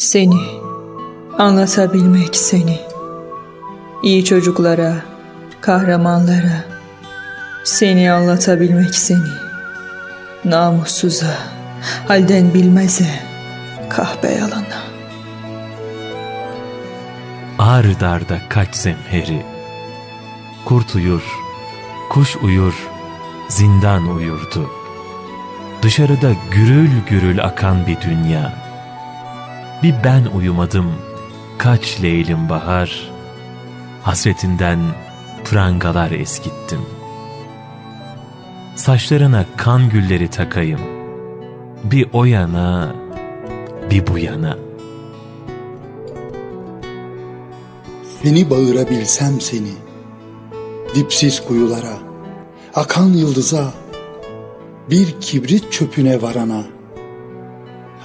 Seni, anlatabilmek seni. İyi çocuklara, kahramanlara, seni anlatabilmek seni. Namussuza, halden bilmeze, kahpe yalana. Ağrı darda kaç zemheri. Kurt uyur, kuş uyur, zindan uyurdu. Dışarıda gürül gürül akan bir dünya. Bir ben uyumadım, kaç leylim bahar. Hasretinden prangalar eskittim. Saçlarına kan gülleri takayım. Bir o yana, bir bu yana.'' Seni bağırabilsem seni, dipsiz kuyulara, akan yıldıza, bir kibrit çöpüne varana,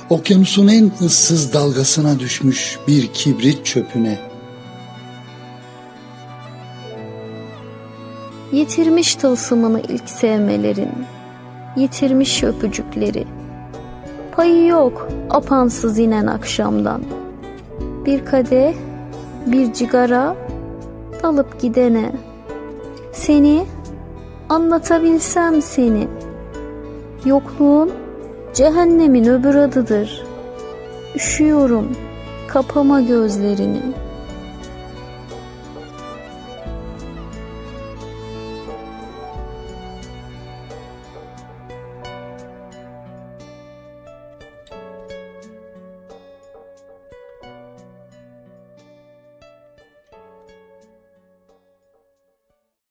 okyanusun en ıssız dalgasına düşmüş bir kibrit çöpüne, Yitirmiş tılsımını ilk sevmelerin, yitirmiş öpücükleri. Payı yok apansız inen akşamdan. Bir kadeh, bir cigara, dalıp gidene. Seni, anlatabilsem seni. Yokluğun cehennemin öbür adıdır. Üşüyorum, kapama gözlerini.''